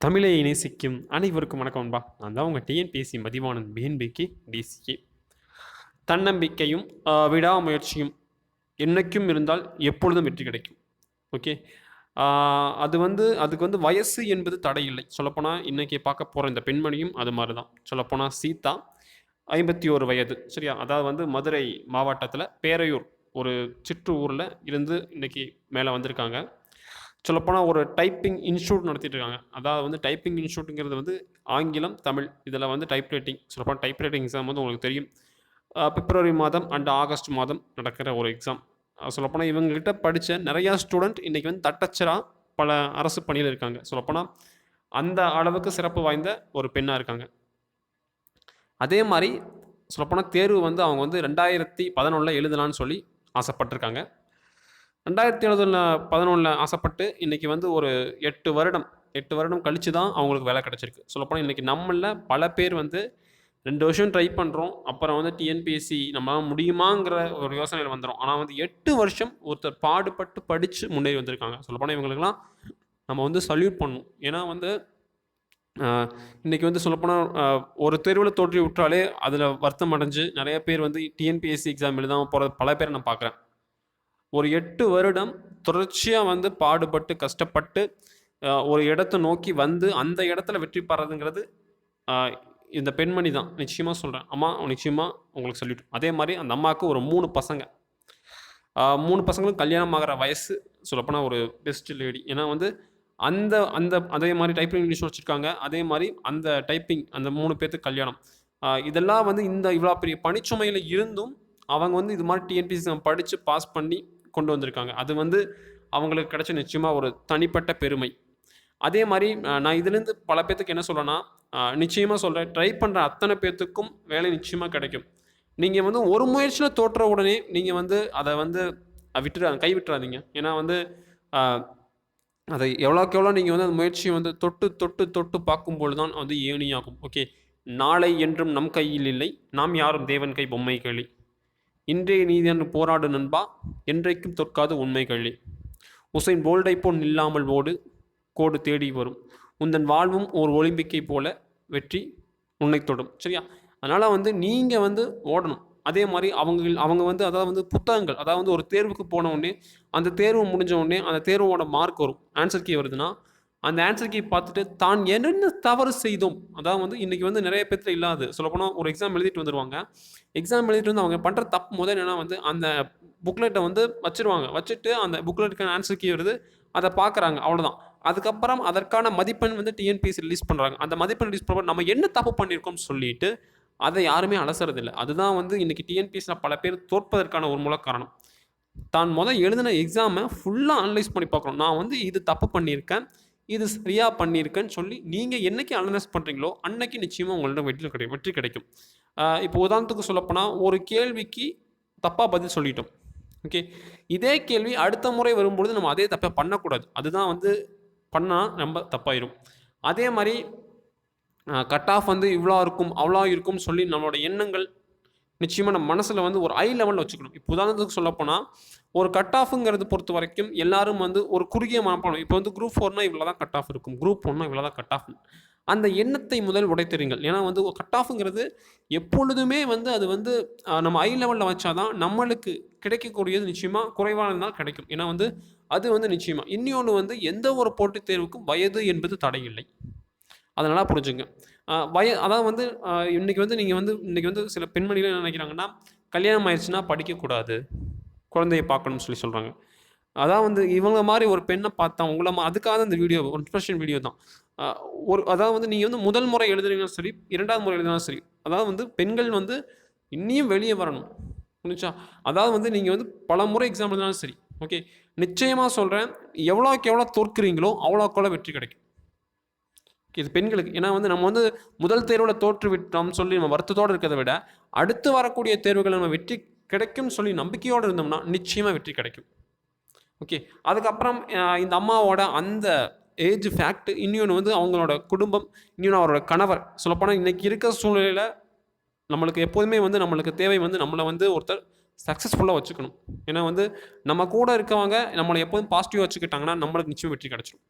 தமிழை நேசிக்கும் அனைவருக்கும் வணக்கம் அன்பா. நான் தான் உங்கள் டிஎன்பிஎஸ்சி மதிவானன் பிஎன்பிக்கு டிசிஏ தன்னம்பிக்கையும் விடாமுயற்சியும் என்னைக்கும் இருந்தால் எப்பொழுதும் வெற்றி கிடைக்கும். ஓகே அது வந்து அதுக்கு வந்து வயசு என்பது தடை இல்லை சொல்லப்போனால் இன்றைக்கி பார்க்க போகிற இந்த பெண்மணியும் அது மாதிரி தான் சொல்லப்போனால் சீதா ஐம்பத்தி ஒரு வயது. சரியா? அதாவது வந்து மதுரை மாவட்டத்தில் பேரையூர் ஒரு சிற்று ஊரில் இருந்து இன்னைக்கு மேலே வந்திருக்காங்க. சொல்லப்போனால் ஒரு டைப்பிங் இன்ஸ்டியூட் நடத்திட்டு இருக்காங்க அதாவது வந்து டைப்பிங் இன்ஸ்டியூட்டுங்கிறது வந்து ஆங்கிலம் தமிழ் இதில் வந்து டைப் ரைட்டிங் சொல்லப்போனால் டைப் ரைட்டிங் எக்ஸாம் வந்து உங்களுக்கு தெரியும். பிப்ரவரி மாதம் அண்ட் ஆகஸ்ட் மாதம் நடக்கிற ஒரு எக்ஸாம் சொல்லப்போனால் இவங்ககிட்ட படித்த நிறையா ஸ்டூடெண்ட் இன்றைக்கி வந்து தட்டச்சராக பல அரசு பணியில் இருக்காங்க. சொல்லப்போனால் அந்த அளவுக்கு சிறப்பு வாய்ந்த ஒரு பெண்ணாக இருக்காங்க. அதே மாதிரி சொல்லப்போனால் தேர்வு வந்து அவங்க வந்து ரெண்டாயிரத்தி பதினொன்றில் எழுதலான்னு சொல்லி ஆசைப்பட்டிருக்காங்க. ரெண்டாயிரத்தி எழுபதுல பதினொன்றில் ஆசைப்பட்டு இன்றைக்கி வந்து ஒரு எட்டு வருடம் எட்டு வருடம் கழித்து தான் அவங்களுக்கு வேலை கிடச்சிருக்கு. சொல்லப்போனால் இன்றைக்கி நம்மளில் பல பேர் வந்து ரெண்டு வருஷம் ட்ரை பண்ணுறோம் அப்புறம் வந்து டிஎன்பிஎஸ்சி நம்மளால் முடியுமாங்கிற ஒரு யோசனையில் வந்துடும் ஆனால் வந்து எட்டு வருஷம் ஒருத்தர் பாடுபட்டு படித்து முன்னேறி வந்திருக்காங்க. சொல்லப்போனால் இவங்களுக்கெல்லாம் நம்ம வந்து சல்யூட் பண்ணணும். ஏன்னா வந்து இன்றைக்கி வந்து சொல்லப்போனால் ஒரு தேர்வில் தோற்றி விட்டாலே அதில் வருத்தம் அடைஞ்சு நிறைய பேர் வந்து டிஎன்பிஎஸ்சி எக்ஸாம் எழுதாமல் போகிற பல பேரை நான் பார்க்குறேன் ஒரு எட்டு வருடம் தொடர்ச்சியாக வந்து பாடுபட்டு கஷ்டப்பட்டு ஒரு இடத்த நோக்கி வந்து அந்த இடத்துல வெற்றி பெறதுங்கிறது இந்த பெண்மணி தான். நிச்சயமாக சொல்கிறேன் அம்மா நிச்சயமாக உங்களுக்கு சொல்லிட்டு. அதே மாதிரி அந்த அம்மாவுக்கு ஒரு மூணு பசங்க. மூணு பசங்களும் கல்யாணம் ஆகிற வயசு சொல்லப்போனால் ஒரு பெஸ்ட் லேடி ஏன்னா வந்து அந்த அந்த அதே மாதிரி டைப்பிங் இங்கிலீஷ் வச்சுருக்காங்க. அதே மாதிரி அந்த டைப்பிங் அந்த மூணு பேர்த்துக்கு கல்யாணம். இதெல்லாம் வந்து இந்த இவ்வளோ பெரிய பணிச்சுமையில் இருந்தும் அவங்க வந்து இது மாதிரி டிஎன்பிசி படித்து பாஸ் பண்ணி கொண்டு வந்திருக்காங்க. அது வந்து அவங்களுக்கு கிடைச்ச நிச்சயமாக ஒரு தனிப்பட்ட பெருமை. அதே மாதிரி நான் இதுலேருந்து பல பேர்த்துக்கு என்ன சொல்கிறேன்னா நிச்சயமாக சொல்கிறேன் ட்ரை பண்ணுற அத்தனை பேர்த்துக்கும் வேலை நிச்சயமாக கிடைக்கும். நீங்கள் வந்து ஒரு முயற்சியில் தோற்ற உடனே நீங்கள் வந்து அதை வந்து விட்டுறா கை விட்டுறாதீங்க. ஏன்னா வந்து அதை எவ்வளோக்கு எவ்வளோ நீங்கள் வந்து அந்த முயற்சியை வந்து தொட்டு தொட்டு தொட்டு பார்க்கும்போது தான் வந்து ஏணியாகும். ஓகே? நாளை என்றும் நம் கையில் இல்லை. நாம் யாரும் தேவன் கை பொம்மை களி இன்றைய நீதியான போராடு நண்பா என்றைக்கும் தொற்காது உண்மைகளி உசைன் போல்டை போல் நில்லாமல் ஓடு கோடு தேடி வரும். உந்தன் வாழ்வும் ஒரு ஒலிம்பிக்கை போல வெற்றி உன்னை தொடும். சரியா? அதனால் வந்து நீங்கள் வந்து ஓடணும். அதே மாதிரி அவங்க அவங்க வந்து அதாவது வந்து புத்தகங்கள் அதாவது வந்து ஒரு தேர்வுக்கு போன உடனே அந்த தேர்வு முடிஞ்ச உடனே அந்த தேர்வோட மார்க் வரும். ஆன்சர் கீ வருதுன்னா அந்த ஆன்சர் கீ பார்த்துட்டு தான் என்னென்ன தவறு செய்தோம்? அதாவது வந்து இன்றைக்கி வந்து நிறைய பேர்த்துல இல்லாது. சொல்லப்போனால் ஒரு எக்ஸாம் எழுதிட்டு வந்துடுவாங்க எக்ஸாம் எழுதிட்டு வந்து அவங்க பண்ணுற தப்பு முதல் என்னென்னா வந்து அந்த புக்லெட்டை வந்து வச்சுருவாங்க. வச்சுட்டு அந்த புக்லெட்டுக்கான ஆன்சர் கீ வருது. அதை பார்க்குறாங்க அவ்வளோதான் அதுக்கப்புறம் அதற்கான மதிப்பெண் வந்து டிஎன்பிஎஸ்சி ரிலீஸ் பண்ணுறாங்க அந்த மதிப்பெண் ரிலீஸ் பண்ணுறப்ப நம்ம என்ன தப்பு பண்ணியிருக்கோம்னு சொல்லிட்டு அதை யாருமே அலசுறதில்லை. அதுதான் வந்து இன்றைக்கி டிஎன்பிஎஸ்சியில் பல பேர் தோற்பதற்கான ஒரு மூல காரணம். தான் முதல் எழுதின எக்ஸாமை ஃபுல்லாக அனலைஸ் பண்ணி பார்க்கணும். நான் வந்து இது தப்பு பண்ணியிருக்கேன். இது சரியாக பண்ணியிருக்கேன்னு சொல்லி நீங்கள் என்னைக்கு அனலைஸ் பண்ணுறீங்களோ அன்னைக்கு நிச்சயமாக உங்கள்ட்ட வெற்றி கிடைக்கும் வெற்றி கிடைக்கும். இப்போ உதாரணத்துக்கு சொல்லப்போனால் ஒரு கேள்விக்கு தப்பாக பதில் சொல்லிட்டோம். ஓகே? இதே கேள்வி அடுத்த முறை வரும்பொழுது நம்ம அதே தப்பை பண்ணக்கூடாது. அதுதான் வந்து பண்ணால் ரொம்ப தப்பாயிடும் அதே மாதிரி கட் ஆஃப் வந்து இவ்வளோ இருக்கும் அவ்வளோ இருக்கும்னு சொல்லி நம்மளோட எண்ணங்கள் நிச்சயமாக நம்ம மனசில் வந்து ஒரு ஐ லெவலில் வச்சுக்கணும். இப்போ உதாரணத்துக்கு சொல்லப்போனால் ஒரு கட் ஆஃபுங்கிறது பொறுத்த வரைக்கும் எல்லாரும் வந்து ஒரு குறுகிய மனப்பாடம் இப்போ வந்து குரூப் ஃபோர்னால் இவ்வளோ தான் கட் ஆஃப் இருக்கும். குரூப் ஒன்னா இவ்வளோ தான் கட் ஆஃப் அந்த எண்ணத்தை முதல் உடைத்தெறிங்கள் ஏன்னா வந்து கட் ஆஃப்ங்கிறது எப்பொழுதுமே வந்து அது வந்து நம்ம ஐ லெவலில் வச்சாதான் நம்மளுக்கு கிடைக்கக்கூடியது நிச்சயமாக குறைவானதுனால் கிடைக்கும். ஏன்னா வந்து அது வந்து நிச்சயமாக இன்னொன்று வந்து எந்த ஒரு போட்டித் தேர்வுக்கும் வயது என்பது தடையில்லை. அதனால் புரிஞ்சுங்க. வய அதான் வந்து இன்றைக்கி வந்து நீங்கள் வந்து இன்றைக்கி வந்து சில பெண்மணிகள் என்ன நினைக்கிறாங்கன்னா கல்யாணம் ஆயிடுச்சுன்னா படிக்கக்கூடாது. குழந்தைய பார்க்கணும்னு சொல்லி சொல்கிறாங்க அதான் வந்து இவங்க மாதிரி ஒரு பெண்ணை பார்த்தா உங்களை அதுக்காக இந்த வீடியோ ஒரு இன்ஸ்பிரேஷன் வீடியோ தான். ஒரு அதாவது வந்து நீங்கள் வந்து முதல் முறை எழுதுறீங்களும் சரி இரண்டாவது முறை எழுதினாலும் சரி அதாவது வந்து பெண்கள் வந்து இன்னியும் வெளியே வரணும். புரிஞ்சா அதாவது வந்து நீங்கள் வந்து பல முறை எக்ஸாம் எழுதினாலும் சரி ஓகே நிச்சயமாக சொல்கிறேன் எவ்வளோக்கு எவ்வளோ தோற்கிறீங்களோ அவ்வளோக்கு எவ்வளோ வெற்றி கிடைக்கும். இது பெண்களுக்கு. ஏன்னா வந்து நம்ம வந்து முதல் தேர்வில் தோற்றுவிட்டோம்னு சொல்லி நம்ம வருத்தத்தோடு இருக்கிறத விட அடுத்து வரக்கூடிய தேர்வுகள் நம்ம வெற்றி கிடைக்கும்னு சொல்லி நம்பிக்கையோடு இருந்தோம்னா நிச்சயமாக வெற்றி கிடைக்கும். ஓகே அதுக்கப்புறம் இந்த அம்மாவோட அந்த ஏஜ் ஃபேக்ட் இன்னொன்று வந்து அவங்களோட குடும்பம் இன்னொன்று அவரோட கணவர். சொல்லப்போனால் இன்றைக்கி இருக்கிற சூழ்நிலையில் நம்மளுக்கு எப்போதுமே வந்து நம்மளுக்கு தேவை வந்து நம்மளை வந்து ஒருத்தர் சக்ஸஸ்ஃபுல்லாக வச்சுக்கணும். ஏன்னா வந்து நம்ம கூட இருக்கவங்க நம்மளை எப்போதும் பாசிட்டிவாக வச்சுக்கிட்டாங்கன்னா நம்மளுக்கு நிச்சயம் வெற்றி கிடச்சிடும்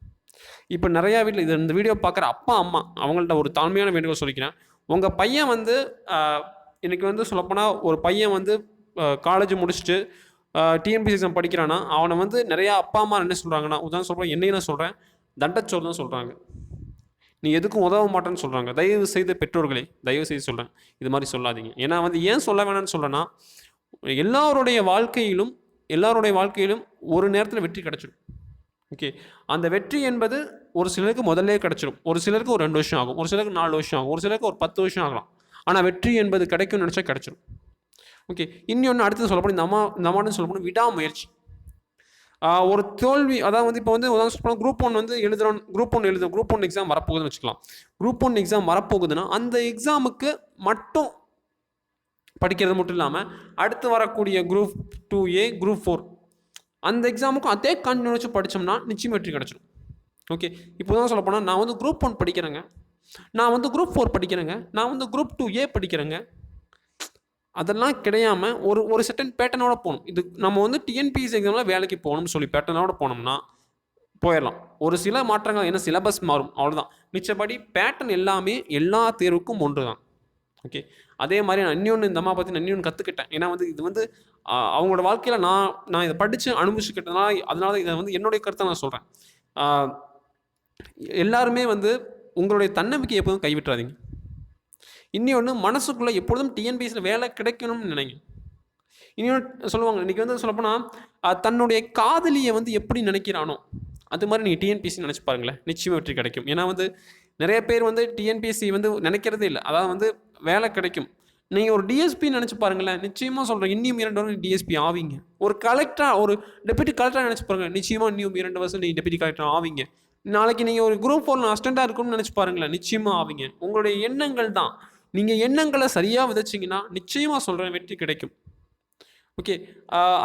இப்போ நிறையா வீட்டில் இது இந்த வீடியோ பார்க்குற அப்பா அம்மா அவங்கள்ட்ட ஒரு தாழ்மையான வேண்டுகோள் சொல்லிக்கிறேன். உங்கள் பையன் வந்து இன்றைக்கி வந்து சொல்லப்போனால் ஒரு பையன் வந்து காலேஜ் முடிச்சுட்டு டிஎன்பிசி எக்ஸாம் படிக்கிறான்னா அவனை வந்து நிறையா அப்பா அம்மா என்ன சொல்கிறாங்கன்னா உதாரணம் சொல்கிறேன் என்னையும் நான் சொல்கிறேன் தண்டச்சோறு தான் சொல்கிறாங்க நீ எதுக்கும் உதவ மாட்டேன்னு சொல்கிறாங்க தயவு செய்து பெற்றோர்களே தயவு செய்து சொல்கிறேன் இது மாதிரி சொல்லாதீங்க. ஏன்னா வந்து ஏன் சொல்ல வேணாம்னு சொல்லனா எல்லாருடைய வாழ்க்கையிலும் எல்லாருடைய வாழ்க்கையிலும் ஒரு நேரத்தில் வெற்றி கிடைச்சிடும். ஓகே அந்த வெற்றி என்பது ஒரு சிலருக்கு முதல்லே கிடச்சிடும் ஒரு சிலருக்கு ஒரு ரெண்டு வருஷம் ஆகும். ஒரு சிலருக்கு நாலு வருஷம் ஆகும். ஒரு சிலருக்கு ஒரு பத்து வருஷம் ஆகலாம். ஆனால் வெற்றி என்பது கிடைக்கும்னு நினச்சா கிடச்சிடும் ஓகே இன்னொன்று அடுத்தது சொல்லப்போனால் இந்த அம்மா இந்த அம்மான்னு சொல்லப்போனால் விடாமுயற்சி. ஒரு தோல்வி அதாவது வந்து இப்போ வந்து உதாரணம் சொல்லப்போனால் குரூப் ஒன் வந்து எழுதுறோம் குரூப் ஒன் எழுதும் குரூப் ஒன் எக்ஸாம் வரப்போகுதுன்னு வச்சுக்கலாம். குரூப் ஒன் எக்ஸாம் வரப்போகுதுன்னா அந்த எக்ஸாமுக்கு மட்டும் படிக்கிறது மட்டும் இல்லாமல் அடுத்து வரக்கூடிய group two A group four அந்த எக்ஸாமுக்கும் அதே கண்டினியூ வச்சு படித்தோம்னா நிச்சயம் வெற்றி கிடச்சிடும் ஓகே இப்போ தான் சொல்ல போனால் நான் வந்து குரூப் ஒன் படிக்கிறேங்க. நான் வந்து குரூப் ஃபோர் படிக்கிறேங்க. நான் வந்து குரூப் டூ ஏ படிக்கிறேங்க. அதெல்லாம் கிடையாம ஒரு ஒரு செட்டன் பேட்டர்னோட போகணும். இது நம்ம வந்து டிஎன்பிஎஸ்சி எக்ஸாமில் வேலைக்கு போகணும்னு சொல்லி பேட்டர்னோட போனோம்னா போயிடலாம். ஒரு சில மாற்றங்கள் என்ன சிலபஸ் மாறும் அவ்வளோதான் மிச்சபடி பேட்டர்ன் எல்லாமே எல்லா தேர்வுக்கும் ஒன்று தான் ஓகே அதே மாதிரி நான் இன்னொன்று இந்த அம்மா பற்றி நான் இன்னொன்று கற்றுக்கிட்டேன் ஏன்னா வந்து இது வந்து அவங்களோட வாழ்க்கையில் நான் நான் இதை படித்து அனுபவிச்சுக்கிட்டதுனால அதனால இதை வந்து என்னுடைய கருத்தை நான் சொல்கிறேன் எல்லாருமே வந்து உங்களுடைய தன்னம்பிக்கை எப்போதும் கைவிட்டுறாதீங்க. இன்னொன்று மனசுக்குள்ளே எப்பொழுதும் டிஎன்பிஎஸ்சியில் வேலை கிடைக்கணும்னு நினைங்க. இன்னொன்று சொல்லுவாங்க இன்றைக்கி வந்து சொல்லப்போனால் தன்னுடைய காதலியை வந்து எப்படி நினைக்கிறானோ அது மாதிரி நீங்கள் டிஎன்பிஎஸ்சி நினச்சி பாருங்களேன். நிச்சயமாக வெற்றி கிடைக்கும். ஏன்னா வந்து நிறைய பேர் வந்து டிஎன்பிஎஸ்சி வந்து நினைக்கிறதே இல்லை. அதாவது வந்து வேலை கிடைக்கும். நீங்கள் ஒரு டிஎஸ்பி நினச்சி பாருங்களேன். நிச்சயமாக சொல்கிறேன் இன்னும் இரண்டு வருஷம் டிஎஸ்பி ஆவீங்க. ஒரு கலெக்டராக ஒரு டெப்யூட்டி கலெக்டராக நினச்சி பாருங்கள் நிச்சயமாக இன்னும் இரண்டு வருஷம் நீங்கள் டெப்யூட்டி கலெக்டர் ஆவீங்க. நாளைக்கு நீங்கள் ஒரு குரூப் ஃபோரில் அஸ்டண்டாக இருக்கும்னு நினச்சி பாருங்களேன். நிச்சயமாக ஆவீங்க. உங்களுடைய எண்ணங்கள் தான். நீங்கள் எண்ணங்களை சரியாக விதைச்சிங்கன்னா நிச்சயமாக சொல்கிறேன் வெற்றி கிடைக்கும். ஓகே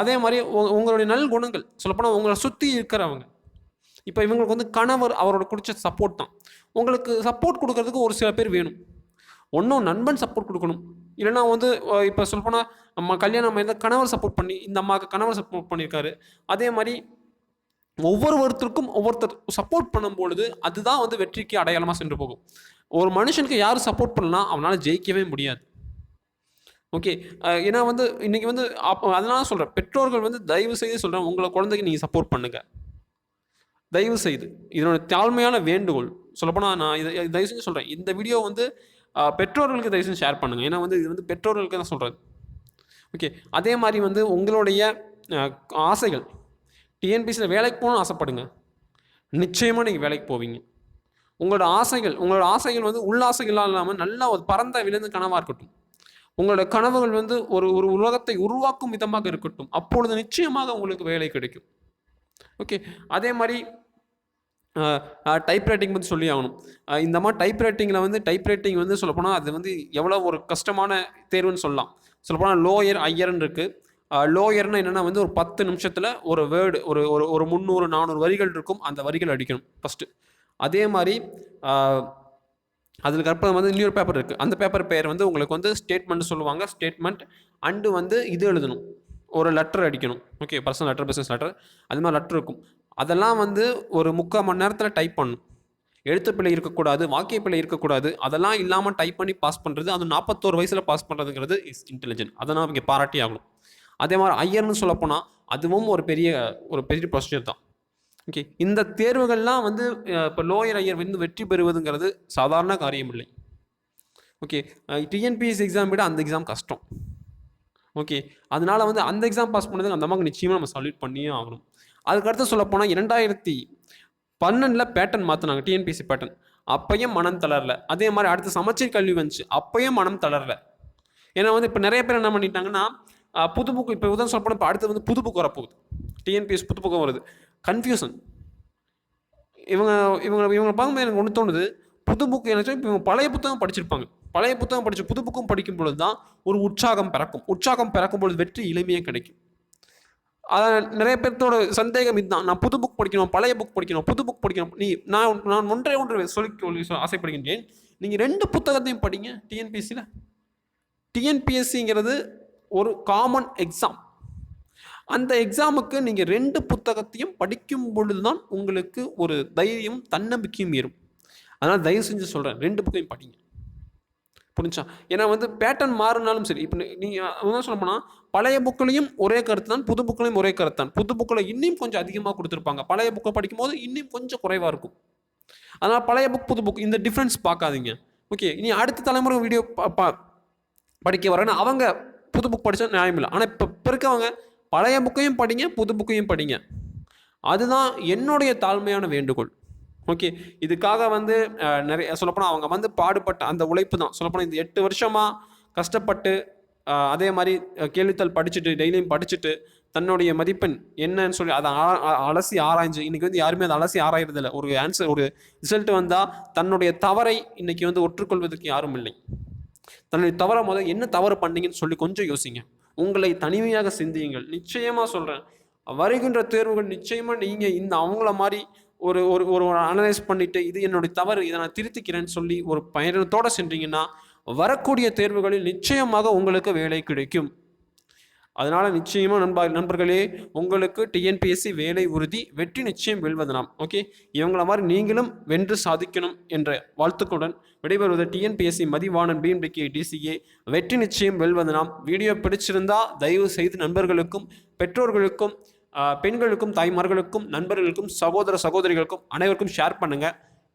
அதே மாதிரி உ உங்களுடைய நல் குணங்கள். சொல்லப்போனால் உங்களை சுற்றி இருக்கிறவங்க. இப்போ இவங்களுக்கு வந்து கணவர் அவரோட குடிச்ச சப்போர்ட் தான். உங்களுக்கு சப்போர்ட் கொடுக்கறதுக்கு ஒரு சில பேர் வேணும். ஒன்றும் நண்பன் சப்போர்ட் கொடுக்கணும். இல்லைன்னா வந்து இப்போ சொல்லப்போனால் நம்ம கல்யாணம் இருந்தால் கணவர் சப்போர்ட் பண்ணி இந்த அம்மாவுக்கு கணவர் சப்போர்ட் பண்ணியிருக்காரு. அதே மாதிரி ஒவ்வொருவருத்தருக்கும் ஒவ்வொருத்தர் சப்போர்ட் பண்ணும் பொழுது அதுதான் வந்து வெற்றிக்கு அடையாளமாக சென்று போகும். ஒரு மனுஷனுக்கு யார் சப்போர்ட் பண்ணலாம் அவனால் ஜெயிக்கவே முடியாது. ஓகே ஏன்னா வந்து இன்றைக்கி வந்து அப்போ அதனால சொல்கிறேன் பெற்றோர்கள் வந்து தயவு செய்து சொல்கிறேன் உங்களை குழந்தைக்கு நீங்கள் சப்போர்ட் பண்ணுங்கள் தயவு செய்து. இதனோட தாழ்மையான வேண்டுகோள். சொல்லப்போனால் நான் இதை தயவு செஞ்சு சொல்கிறேன் இந்த வீடியோ வந்து பெற்றோர்களுக்கு தயவு செஞ்சு ஷேர் பண்ணுங்கள் ஏன்னா வந்து இது வந்து பெற்றோர்களுக்கு தான் சொல்கிறது ஓகே அதே மாதிரி வந்து உங்களுடைய ஆசைகள். டிஎன்பிசியில் வேலைக்கு போகணும்னு ஆசைப்படுங்க. நிச்சயமாக நீங்கள் வேலைக்கு போவீங்க. உங்களோட ஆசைகள் உங்களோட ஆசைகள் வந்து உள்ளாசைகளாக இல்லாமல் நல்லா ஒரு பரந்த விழுந்து கனவாக இருக்கட்டும். உங்களோட கனவுகள் வந்து ஒரு ஒரு உலகத்தை உருவாக்கும் விதமாக இருக்கட்டும். அப்பொழுது நிச்சயமாக உங்களுக்கு வேலை கிடைக்கும். ஓகே அதே மாதிரி டைப் ரைட்டிங் பற்றி சொல்லி ஆகணும். இந்த மாதிரி டைப் ரைட்டிங்கில் வந்து டைப் ரைட்டிங் வந்து சொல்லப்போனால் அது வந்து எவ்வளோ ஒரு கஷ்டமான தேர்வுன்னு சொல்லலாம். சொல்லப்போனால் லோயர் ஐயர்னு இருக்குது லோயர்னா என்னென்னா வந்து ஒரு பத்து நிமிஷத்தில் ஒரு வேர்டு ஒரு ஒரு ஒரு முந்நூறு நானூறு வரிகள் இருக்கும். அந்த வரிகள் அடிக்கணும் ஃபஸ்ட்டு அதே மாதிரி அஹ், அதுக்கு அப்புறம் வந்து இன்னொரு பேப்பர் இருக்குது அந்த பேப்பர் பேர் வந்து உங்களுக்கு வந்து ஸ்டேட்மெண்ட் சொல்லுவாங்க. ஸ்டேட்மெண்ட் அண்டு வந்து இது எழுதணும். ஒரு லெட்டர் அடிக்கணும். Okay personal letter business letter அது மாதிரி லெட்டர் இருக்கும். அதெல்லாம் வந்து ஒரு முக்கால் மணி நேரத்தில் டைப் பண்ணும். எழுத்து இருக்கக்கூடாது வாக்கிய இருக்கக்கூடாது அதெல்லாம் இல்லாமல் டைப் பண்ணி பாஸ் பண்ணுறது அது நாற்பத்தோரு வயசில் பாஸ் பண்ணுறதுங்கிறது இஸ் இன்டெலிஜென்ட் அதை நான் இங்கே பாராட்டி ஆகணும். அதே மாதிரி ஐயர்னு சொல்லப்போனால் அதுவும் ஒரு பெரிய ஒரு பெரிய ப்ரொசீஜர் தான். ஓகே இந்த தேர்வுகள்லாம் வந்து இப்போ லோயர் ஐயர் வந்து வெற்றி பெறுவதுங்கிறது சாதாரண காரியம் இல்லை ஓகே டிஎன்பிஎஸ் எக்ஸாம் விட அந்த எக்ஸாம் கஷ்டம். ஓகே அதனால் வந்து அந்த எக்ஸாம் பாஸ் பண்ணதுக்கு அந்த அம்மாவுக்கு நிச்சயமாக நம்ம சல்யூட் பண்ணியே ஆகணும். அதுக்கடுத்து சொல்லப்போனால் இரண்டாயிரத்தி பன்னெண்டில் பேட்டன் மாற்றினாங்க டிஎன்பிஎஸ்சி பேட்டன் அப்பையும் மனம் தளரல. அதே மாதிரி அடுத்து சமச்சீர் கல்வி வந்துச்சு. அப்பையும் மனம் தளரல. ஏன்னா வந்து இப்போ நிறைய பேர் என்ன பண்ணிட்டாங்கன்னா புது புக்கு இப்போ உதாரணம் சொல்லப்போனால் இப்போ அடுத்து வந்து புது புக்கு வரப்போகுது டிஎன்பிஎஸ் புது புக்கம் வருது. கன்ஃபியூஷன் இவங்க இவங்க இவங்க பார்க்கும்போது எனக்கு ஒன்று தோணுது. புது புக்கு எனக்கு இப்போ இவங்க பழைய புத்தகம் படிச்சிருப்பாங்க. பழைய புத்தகம் படித்து புது புக்கும் படிக்கும் பொழுது தான் ஒரு உற்சாகம் பிறக்கும். உற்சாகம் பிறக்கும் பொழுது வெற்றி எளிமையாக கிடைக்கும். அதான் நிறைய பேர்த்தோட சந்தேகம் இதுதான். நான் புது புக் படிக்கணும் பழைய புக் படிக்கணும் புது புக் படிக்கணும். நீ நான் நான் ஒன்றே ஒன்று சொல்லி ஆசைப்படுகின்றேன். நீங்கள் ரெண்டு புத்தகத்தையும் படிங்க டிஎன்பிஎஸ்சியில் டிஎன்பிஎஸ்சிங்கிறது ஒரு காமன் எக்ஸாம் அந்த எக்ஸாமுக்கு நீங்கள் ரெண்டு புத்தகத்தையும் படிக்கும் பொழுது தான் உங்களுக்கு ஒரு தைரியம் தன்னம்பிக்கையும் ஏறும். அதனால் தயவு செஞ்சு சொல்கிறேன் ரெண்டு புக்கையும் படிங்க. புரிஞ்சா? ஏன்னா வந்து பேட்டர்ன் மாறினாலும் சரி இப்போ நீங்கள் என்ன சொல்ல போனால் பழைய புக்கிலையும் ஒரே கருத்து தான் புது புக்கிலையும் ஒரே கருத்து தான். புது புக்கில் இன்னும் கொஞ்சம் அதிகமாக கொடுத்துருப்பாங்க. பழைய புக்கை படிக்கும்போது இன்னும் கொஞ்சம் குறைவாக இருக்கும். அதனால் பழைய புக் புது புக் இந்த டிஃப்ரென்ஸ் பார்க்காதீங்க. ஓகே இனி அடுத்த தலைமுறை வீடியோ படிக்க வரேன்னா அவங்க புது புக் படித்தா நியாயம் இல்லை. ஆனால் இப்போ இப்போ இருக்கவங்க பழைய புக்கையும் படிங்க புது புக்கையும் படிங்க. அதுதான் என்னுடைய தாழ்மையான வேண்டுகோள். ஓகே இதுக்காக வந்து நிறைய சொல்லப்போனால் அவங்க வந்து பாடுபட்ட அந்த உழைப்பு தான். சொல்லப்போனால் இந்த எட்டு வருஷமாக கஷ்டப்பட்டு அதே மாதிரி கேள்வித்தல் கேள்வித்தாள் படிச்சுட்டு டெய்லியும் படிச்சுட்டு தன்னுடைய மதிப்பெண் என்னன்னு சொல்லி அதை அலசி ஆராய்ஞ்சு இன்றைக்கி வந்து யாருமே அதை அலசி ஆராயறது இல்லை. ஒரு ஆன்சர் ஒரு ரிசல்ட் வந்தால் தன்னுடைய தவறை இன்றைக்கி வந்து ஒற்றுக்கொள்வதற்கு யாரும் இல்லை. தன்னுடைய தவறை முதல் என்ன தவறு பண்ணீங்கன்னு சொல்லி கொஞ்சம் யோசிங்க. உங்களை தனிமையாக சிந்தியுங்கள். நிச்சயமாக சொல்கிறேன் வருகின்ற தேர்வுகள் நிச்சயமாக நீங்கள் இந்த அவங்கள மாதிரி ஒரு ஒரு ஒரு அனலைஸ் பண்ணிட்டு இது என்னுடைய தவறு இதை நான் திருத்திக்கிறேன்னு சொல்லி ஒரு பயணத்தோட சென்றீங்கன்னா வரக்கூடிய தேர்வுகளில் நிச்சயமாக உங்களுக்கு வேலை கிடைக்கும். அதனால நிச்சயமா நண்பா நண்பர்களே உங்களுக்கு டிஎன்பிஎஸ்சி வேலை உறுதி வெற்றி நிச்சயம் வெல்வதனாம் ஓகே இவங்கள மாதிரி நீங்களும் வென்று சாதிக்கணும் என்ற வாழ்த்துக்களுடன் விடைபெறுவது டிஎன்பிஎஸ்சி மதிவாணன் பிஎன்பிகே டிசிஏ வெற்றி நிச்சயம் வெல்வதனாம் வீடியோ பிடிச்சிருந்தா தயவு செய்து நண்பர்களுக்கும் பெற்றோர்களுக்கும் பெண்களுக்கும் தாய்மார்களுக்கும் நண்பர்களுக்கும் சகோதர சகோதரிகளுக்கும் அனைவருக்கும் ஷேர் பண்ணுங்க.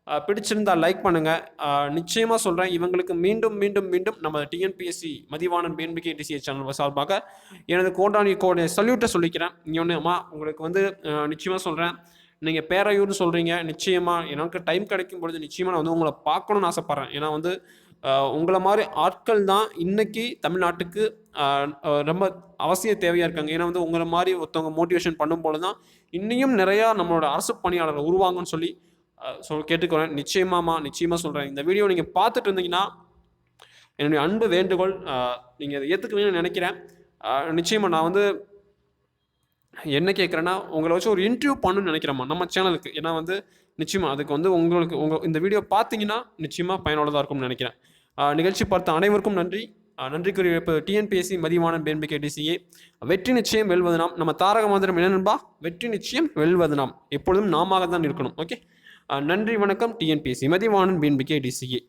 பிடிச்சிருந்தால் பிடிச்சிருந்தா லைக் பண்ணுங்க. நிச்சயமாக நிச்சயமா சொல்றேன் இவங்களுக்கு மீண்டும் மீண்டும் மீண்டும் நம்ம TNPSC Mathivanan PNPK TCA channel சார்பாக எனது கோண்டானி கோடை சல்யூட்டை சொல்லிக்கிறேன். இங்கே அம்மா உங்களுக்கு வந்து நிச்சயமாக நிச்சயமா சொல்கிறேன் நீங்கள் பேரையூர்னு சொல்கிறீங்க நிச்சயமாக எனக்கு டைம் கிடைக்கும் பொழுது நிச்சயமாக நான் வந்து உங்களை பார்க்கணும்னு ஆசைப்பட்றேன். ஏன்னா வந்து உங்களை மாதிரி ஆட்கள் தான் இன்னைக்கு தமிழ்நாட்டுக்கு ரொம்ப அவசிய தேவையாக இருக்காங்க. ஏன்னா வந்து உங்களை மாதிரி ஒருத்தவங்க மோட்டிவேஷன் பண்ணும்போது தான் இன்னையும் நிறையா நம்மளோட அரசு பணியாளர்கள் உருவாங்கன்னு சொல்லி சொல் கேட்டுக்கிறேன் நிச்சயமாம்மா நிச்சயமாக சொல்கிறேன் இந்த வீடியோ நீங்கள் பார்த்துட்டு இருந்தீங்கன்னா என்னுடைய அன்பு வேண்டுகோள் நீங்கள் அதை ஏற்றுக்குவீங்கன்னு நினைக்கிறேன். நிச்சயமாக நான் வந்து என்ன கேட்குறேன்னா உங்களை வச்சு ஒரு இன்டர்வியூ பண்ணணும்னு நினைக்கிறேம்மா நம்ம சேனலுக்கு ஏன்னா வந்து நிச்சயமாக அதுக்கு வந்து உங்களுக்கு உங்கள் இந்த வீடியோ பார்த்தீங்கன்னா நிச்சயமாக பயனுள்ளதாக இருக்கும்னு நினைக்கிறேன். நிகழ்ச்சி பார்த்த அனைவருக்கும் நன்றி. நன்றி நன்றிக்குரிய இப்போ டிஎன்பிஎஸ்சி மதிவானன் பிஎன்பிகே டிசிஏ. வெற்றி நிச்சயம் வெல்வது நாம் நம்ம தாரக மந்திரம் என்ன நண்பா? வெற்றி நிச்சயம் வெல்வது நாம் எப்பொழுதும் நாமாக தான் இருக்கணும். ஓகே? நன்றி வணக்கம். TNPSC Mathivanan PNPK TCA.